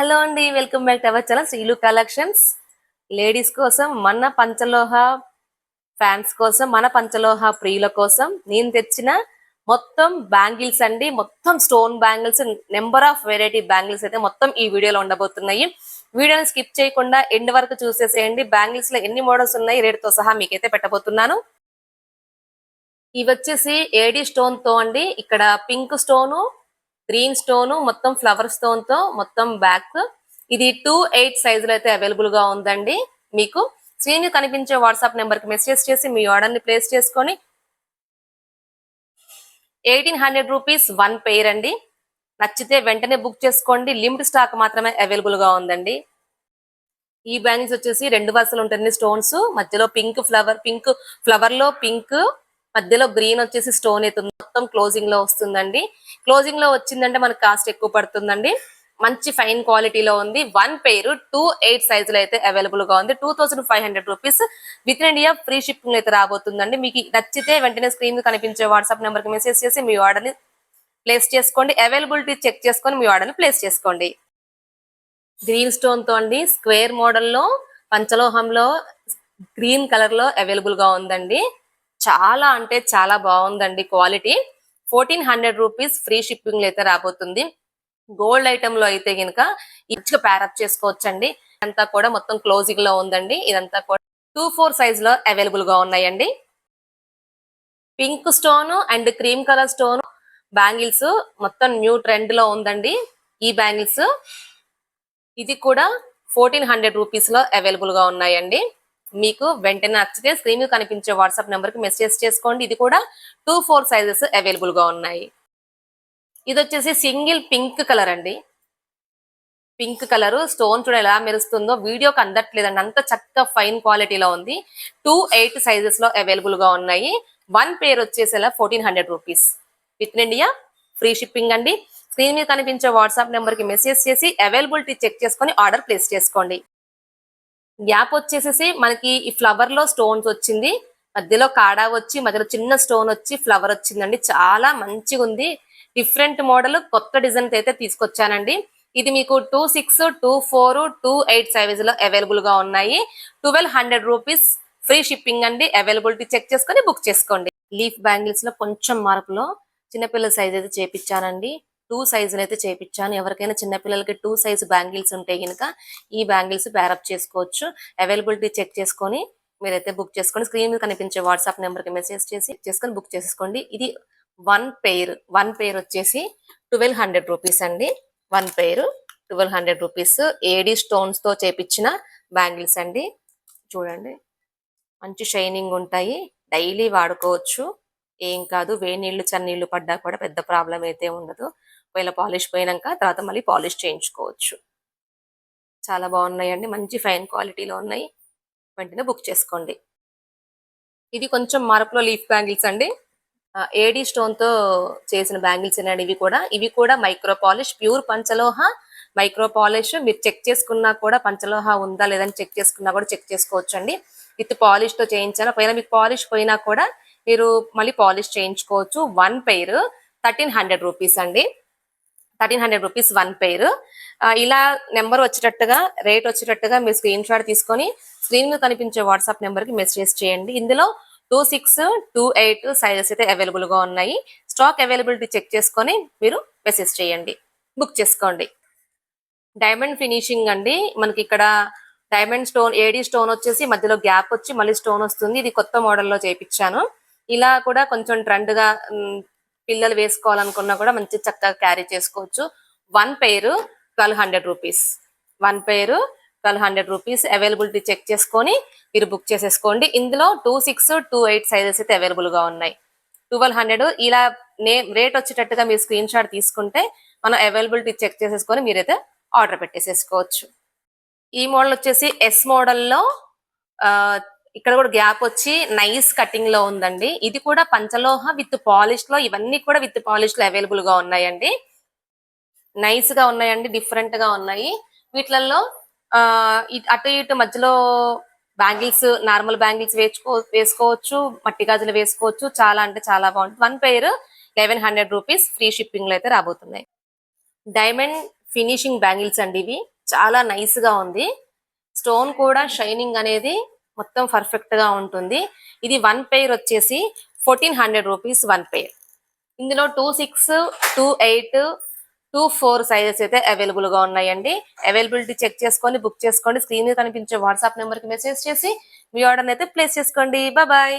Hello అండి welcome back to our channel Sreelu collections. Ladies కోసం మన పంచలోహ ఫ్యాన్స్ కోసం మన పంచలోహ ప్రియుల కోసం నేను తెచ్చిన మొత్తం బ్యాంగిల్స్ అండి. మొత్తం stone bangles number of variety bangles అయితే మొత్తం ఈ వీడియోలో ఉండబోతున్నాయి. వీడియోని స్కిప్ చేయకుండా ఎండ్ వరకు చూసేసేయండి. బ్యాంగిల్స్లో ఎన్ని మోడల్స్ ఉన్నాయి రేట్తో సహా మీకైతే పెట్టబోతున్నాను. ఇవి వచ్చేసి ఏడి స్టోన్తో అండి. ఇక్కడ పింక్ స్టోను గ్రీన్ స్టోన్ మొత్తం ఫ్లవర్ స్టోన్తో మొత్తం బ్యాక్. ఇది టూ ఎయిట్ సైజ్లో అయితే అవైలబుల్గా ఉందండి మీకు. స్క్రీన్ కనిపించే వాట్సాప్ నెంబర్కి మెసేజ్ చేసి మీ ఆర్డర్ని ప్లేస్ చేసుకొని eighteen hundred rupees one pair అండి. నచ్చితే వెంటనే బుక్ చేసుకోండి. లిమిట్ స్టాక్ మాత్రమే అవైలబుల్గా ఉందండి. ఈ బ్యాంగిల్స్ వచ్చేసి రెండు వరుసలు ఉంటుంది స్టోన్స్. మధ్యలో పింక్ ఫ్లవర్ పింక్ ఫ్లవర్లో పింక్ మధ్యలో గ్రీన్ వచ్చేసి స్టోన్ అవుతుంది మొత్తం క్లోజింగ్లో వస్తుందండి. క్లోజింగ్లో వచ్చిందంటే మనకు కాస్ట్ ఎక్కువ పడుతుందండి. మంచి ఫైన్ క్వాలిటీలో ఉంది. వన్ పేర్ టూ ఎయిట్ సైజ్లో అయితే అవైలబుల్గా ఉంది. Two thousand five hundred rupees with in India free shipping అయితే రాబోతుందండి. మీకు నచ్చితే వెంటనే స్క్రీన్ కనిపించే వాట్సాప్ నెంబర్కి మెసేజ్ చేసి మీ ఆర్డర్ని ప్లేస్ చేసుకోండి. అవైలబిలిటీ చెక్ చేసుకొని మీ ఆర్డర్ని ప్లేస్ చేసుకోండి. గ్రీన్ స్టోన్తో అండి స్క్వేర్ మోడల్లో పంచలోహంలో గ్రీన్ కలర్లో అవైలబుల్గా ఉందండి. చాలా అంటే చాలా బాగుందండి quality. Fourteen hundred rupees free shipping అయితే రాబోతుంది. గోల్డ్ ఐటమ్లో అయితే కనుక ఇచ్చిగా ప్యారప్ చేసుకోవచ్చండి. ఇదంతా కూడా మొత్తం క్లోజింగ్లో ఉందండి. ఇదంతా కూడా టూ ఫోర్ సైజ్లో అవైలబుల్గా ఉన్నాయండి. Pink stone and cream colour stone bangles మొత్తం న్యూ ట్రెండ్లో ఉందండి. ఈ బ్యాంగిల్స్ ఇది కూడా ఫోర్టీన్ హండ్రెడ్ రూపీస్లో అవైలబుల్గా ఉన్నాయండి. మీకు వెంటనే నచ్చితే స్క్రీన్ మీద కనిపించే వాట్సాప్ నెంబర్కి మెసేజ్ చేసుకోండి. ఇది కూడా టూ ఫోర్ సైజెస్ అవైలబుల్గా ఉన్నాయి. ఇది వచ్చేసి సింగిల్ పింక్ కలర్ అండి. పింక్ కలర్ స్టోన్ చూడ ఎలా మెరుస్తుందో వీడియోకి అందట్లేదండి. అంత చక్కగా ఫైన్ క్వాలిటీలో ఉంది. టూ ఎయిట్ సైజెస్లో అవైలబుల్గా ఉన్నాయి. One pair వచ్చేసేలా fourteen hundred rupees with India free shipping అండి. స్క్రీన్ మీద కనిపించే వాట్సాప్ నెంబర్కి మెసేజ్ చేసి అవైలబిలిటీ చెక్ చేసుకొని ఆర్డర్ ప్లేస్ చేసుకోండి. గ్యాప్ వచ్చేసేసి మనకి ఈ ఫ్లవర్లో స్టోన్స్ వచ్చింది. మధ్యలో కాడా వచ్చి మధ్యలో చిన్న స్టోన్ వచ్చి ఫ్లవర్ వచ్చిందండి. చాలా మంచిగా ఉంది. డిఫరెంట్ మోడల్ కొత్త డిజైన్ అయితే తీసుకొచ్చానండి. ఇది మీకు two six two four two eight సైజ్లో అవైలబుల్గా ఉన్నాయి. Twelve hundred rupees free shipping అండి. అవైలబిలిటీ చెక్ చేసుకొని బుక్ చేసుకోండి. లీఫ్ బ్యాంగిల్స్లో కొంచెం మార్పులో చిన్నపిల్లల సైజ్ అయితే చేపించానండి. టూ సైజులు అయితే చేపించాను ఎవరికైనా చిన్నపిల్లలకి టూ సైజ్ బ్యాంగిల్స్ ఉంటే కనుక ఈ బ్యాంగిల్స్ బ్యారప్ చేసుకోవచ్చు. అవైలబిలిటీ చెక్ చేసుకొని మీరైతే బుక్ చేసుకోండి స్క్రీన్ మీద కనిపించే వాట్సాప్ నెంబర్కి మెసేజ్ చేసి చేసుకొని బుక్ చేసుకోండి. ఇది వన్ పెయిర్ వన్ పెయిర్ వచ్చేసి ట్వెల్వ్ హండ్రెడ్ రూపీస్ అండి. One pair twelve hundred rupees AD స్టోన్స్తో చేపించిన బ్యాంగిల్స్ అండి. చూడండి. మంచి షైనింగ్ ఉంటాయి. డైలీ వాడుకోవచ్చు. ఏం కాదు. వేడి నీళ్ళు చన్నీళ్ళు పడ్డా కూడా పెద్ద ప్రాబ్లం అయితే ఉండదు. ఒకవేళ పాలిష్ పోయినాక తర్వాత మళ్ళీ పాలిష్ చేయించుకోవచ్చు. చాలా బాగున్నాయండి. మంచి ఫైన్ క్వాలిటీలో ఉన్నాయి. వెంటనే బుక్ చేసుకోండి. ఇది కొంచెం మార్పులో లీఫ్ బ్యాంగిల్స్ అండి. ఏడీ స్టోన్తో చేసిన బ్యాంగిల్స్ అండి ఇవి కూడా. ఇవి కూడా micro polish pure panchaloha micro polish. మీరు చెక్ చేసుకున్నా కూడా పంచలోహ ఉందా లేదని చెక్ చేసుకున్నా కూడా చెక్ చేసుకోవచ్చు అండి విత్ పాలిష్తో చేయించాను. ఒకవేళ మీకు పాలిష్ పోయినా కూడా మీరు మళ్ళీ పాలిష్ చేయించుకోవచ్చు. One pair thirteen hundred rupees అండి. Thirteen hundred rupees one pair ఇలా నెంబర్ వచ్చేటట్టుగా రేట్ వచ్చేటట్టుగా మీరు స్క్రీన్ షాట్ తీసుకొని స్క్రీన్ మీద కనిపించే వాట్సాప్ నెంబర్కి మెసేజ్ చేయండి. ఇందులో two six two eight sizes అయితే అవైలబుల్గా ఉన్నాయి. స్టాక్ అవైలబిలిటీ చెక్ చేసుకొని మీరు మెసేజ్ చేయండి. బుక్ చేసుకోండి. డైమండ్ ఫినిషింగ్ అండి. మనకి ఇక్కడ డైమండ్ స్టోన్ ఏడీ స్టోన్ వచ్చేసి మధ్యలో గ్యాప్ వచ్చి మళ్ళీ స్టోన్ వస్తుంది. ఇది కొత్త మోడల్లో చేపించాను ఇలా కూడా కొంచెం ట్రెండ్గా పిల్లలు వేసుకోవాలనుకున్నా కూడా మంచి చక్కగా క్యారీ చేసుకోవచ్చు. One pair twelve hundred rupees one pair twelve hundred rupees availability check చేసుకొని మీరు బుక్ చేసేసుకోండి. ఇందులో two six two eight sizes అయితే అవైలబుల్గా ఉన్నాయి. ట్వెల్వ్ హండ్రెడ్ ఇలా నేమ్ రేట్ వచ్చేటట్టుగా మీరు స్క్రీన్ షాట్ తీసుకుంటే మనం అవైలబిలిటీ చెక్ చేసేసుకొని మీరైతే ఆర్డర్ పెట్టేసేసుకోవచ్చు. ఈ మోడల్ వచ్చేసి ఎస్ మోడల్లో ఇక్కడ కూడా గ్యాప్ వచ్చి నైస్ కటింగ్లో ఉందండి. ఇది కూడా పంచలోహ విత్ పాలిష్లో ఇవన్నీ కూడా విత్ పాలిష్లో అవైలబుల్గా ఉన్నాయండి. నైస్గా ఉన్నాయండి డిఫరెంట్గా ఉన్నాయి. వీటిలలో ఆ అటు ఇటు మధ్యలో బ్యాంగిల్స్ నార్మల్ బ్యాంగిల్స్ వేసుకో వేసుకోవచ్చు మట్టి గాజులు వేసుకోవచ్చు. చాలా అంటే చాలా బాగుంటుంది. One pair eleven hundred rupees free షిప్పింగ్లో అయితే రాబోతున్నాయి. డైమండ్ ఫినిషింగ్ బ్యాంగిల్స్ అండి ఇవి. చాలా నైస్గా ఉంది. స్టోన్ కూడా షైనింగ్ అనేది మొత్తం పర్ఫెక్ట్గా ఉంటుంది. ఇది వన్ పెయిర్ వచ్చేసి fourteen hundred rupees one pair ఇందులో two six two eight two four sizes అయితే అవైలబుల్గా ఉన్నాయండి. అవైలబిలిటీ చెక్ చేసుకొని బుక్ చేసుకోండి. స్క్రీన్ మీద కనిపించే వాట్సాప్ నెంబర్కి మెసేజ్ చేసి మీ ఆర్డర్ అయితే ప్లేస్ చేసుకోండి. బాయ్